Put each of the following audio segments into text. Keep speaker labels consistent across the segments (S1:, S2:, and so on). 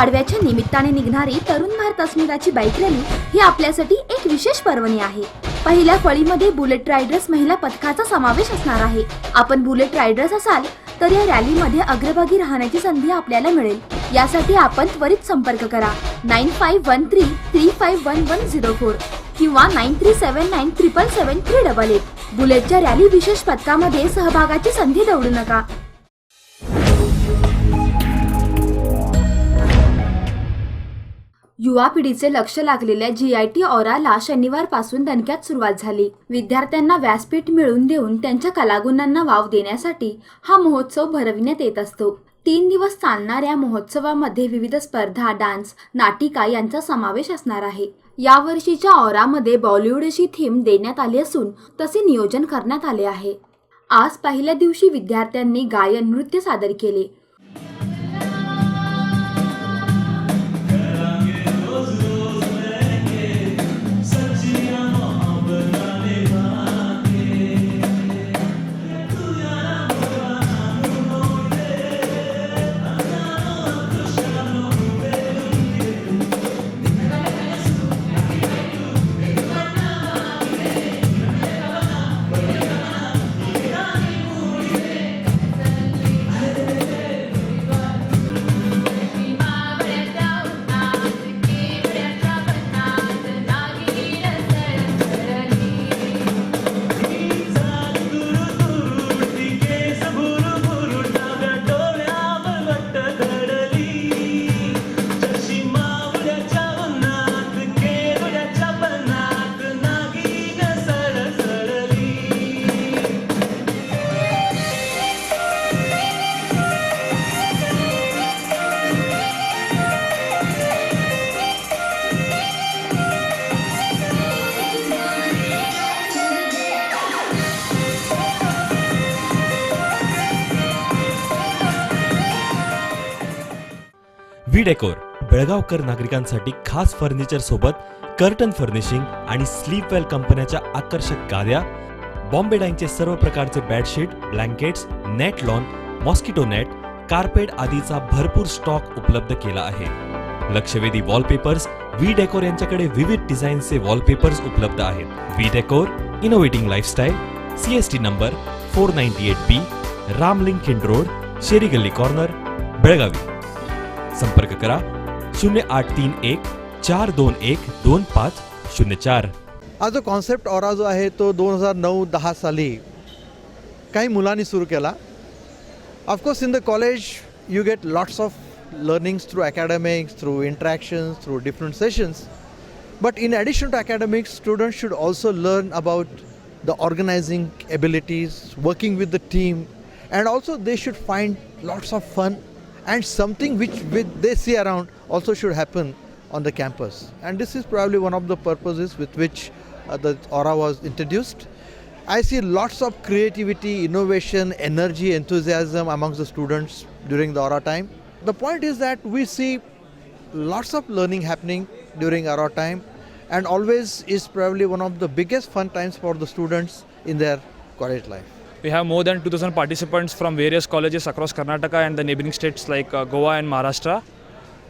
S1: पाडव्याच्या निमित्ताने निघणारी तरुण भारत अस्मिताची बाईक रॅली ही आपल्यासाठी एक विशेष पर्वणी आहे पहिल्या फळीमध्ये बुलेट रायडर्स महिला पथकाचा समावेश असणार आहे आपण बुलेट रायडर्स असाल तर या रॅलीमध्ये अग्रभागी राहण्याची संधी आपल्याला मिळेल यासाठी आपण त्वरित संपर्क करा nine five one three three five one one zero four किंवा nine three seven nine triple seven three double eight बुलेटच्या rally विशेष पथकामध्ये सहभागाची संधी दवडू नका युवा पिढीचे लक्ष लागलेल्या जी आय टी ऑराला शनिवारपासून दणक्यात सुरुवात झाली. विद्यार्थ्यांना व्यासपीठ मिळवून देऊन त्यांच्या कलागुणांना वाव देण्यासाठी हा महोत्सव भरविण्यात येत असतो. तीन दिवस चालणाऱ्या महोत्सवामध्ये विविध स्पर्धा डान्स नाटिका यांचा समावेश असणार आहे. यावर्षीच्या ऑरामध्ये बॉलिवूडची थीम देण्यात आली असून तसे नियोजन करण्यात आले आहे. आज पहिल्या दिवशी विद्यार्थ्यांनी गायन नृत्य सादर केले.
S2: व्ही डेकोर बेळगावकर नागरिकांसाठी खास फर्निचर सोबत कर्टन फर्निशिंग आणि स्लीपवेल कंपन्याच्या आकर्षक गाद्या बॉम्बे डाईनचे सर्व प्रकारचे bedsheet blankets net lawn mosquito net carpet आदीचा भरपूर स्टॉक उपलब्ध केला आहे. लक्षवेधी वॉलपेपर्स व्ही डेकोर यांच्याकडे विविध डिझाईनचे वॉलपेपर्स उपलब्ध आहेत. V decor innovating lifestyle C S T number four ninety eight B Ramling Khind road Sheri गल्ली कॉर्नर बेळगावी. संपर्क करा शून्य आठ तीन एक चार दोन एक दोन पाच शून्य चार.
S3: हा जो कॉन्सेप्ट ऑरा जो आहे तो दोन हजार नऊ दहा साली काही मुलांनी सुरू केला. Of course in the college you get lots of learnings through academics through interactions through different sessions but in addition to academics student should also learn about the organizing abilities working with the team and also they should find lots of fun and something which, which they see around also should happen on the campus. And this is probably one of the purposes with which uh, the Aura was introduced. I see lots of creativity, innovation, energy, enthusiasm amongst the students during the Aura time. The point is that we see lots of learning happening during aura time and always is probably one of the biggest fun times for the students in their college life.
S4: We have more than 2,000 participants from various colleges across Karnataka and the neighboring states like uh, Goa and Maharashtra.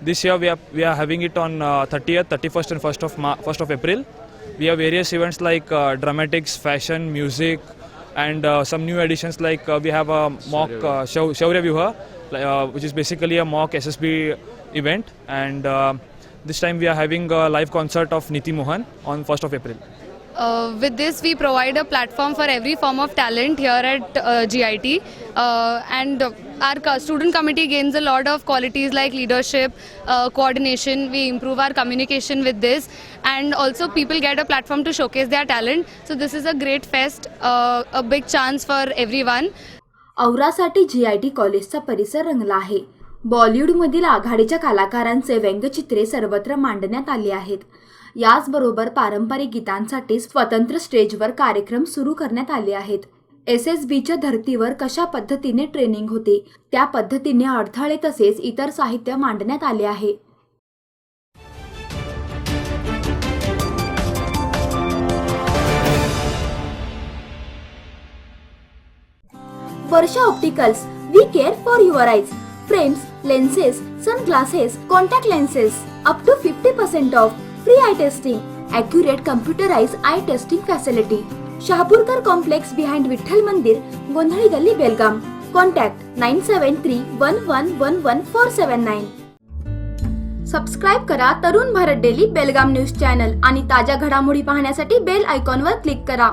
S4: This year we are, we are having it on uh, 30th, 31st and 1st of, Ma- 1st of April. We have various events like uh, dramatics, fashion, music and uh, some new additions like uh, we have a mock uh, Shau- Shaurya Vyuha uh, which is basically a mock SSB event and uh, this time we are having a live concert of Niti Mohan on 1st of April.
S5: Uh, with this, we provide a platform for every form of talent here at uh, GIT, uh, and our student committee gains a lot of qualities like leadership, uh, coordination. We improve our communication with this, and also people get a platform to showcase their talent. So this is a great fest, uh, a big chance for everyone.
S1: औरासाठी G I T कॉलेजचा परिसर रंगला आहे बॉलिवूडमधील आघाडीच्या कलाकारांचे व्यंगचित्रे सर्वत्र मांडण्यात आली आहेत. याचबरोबर पारंपरिक गीतांसाठी स्वतंत्र स्टेजवर कार्यक्रम सुरू करण्यात आले आहेत. एस एस बीच्या धर्तीवर कशा पद्धतीने ट्रेनिंग होते? त्या पद्धतीने अडथळे तसेच इतर साहित्य मांडण्यात आले आहे. Varsha opticals we care for your eyes. Frames lenses sunglasses contact lenses up to fifty percent off free eye testing accurate computerize eye testing facility Shahapurkar complex behind Vitthal Mandir Gondhali Galli Belgaum contact nine seven three one one one one four seven nine subscribe करा Tarun Bharat daily Belgaum news channel आणि ताज्या घडामोडी पाहण्यासाठी bell आयकॉनवर click करा.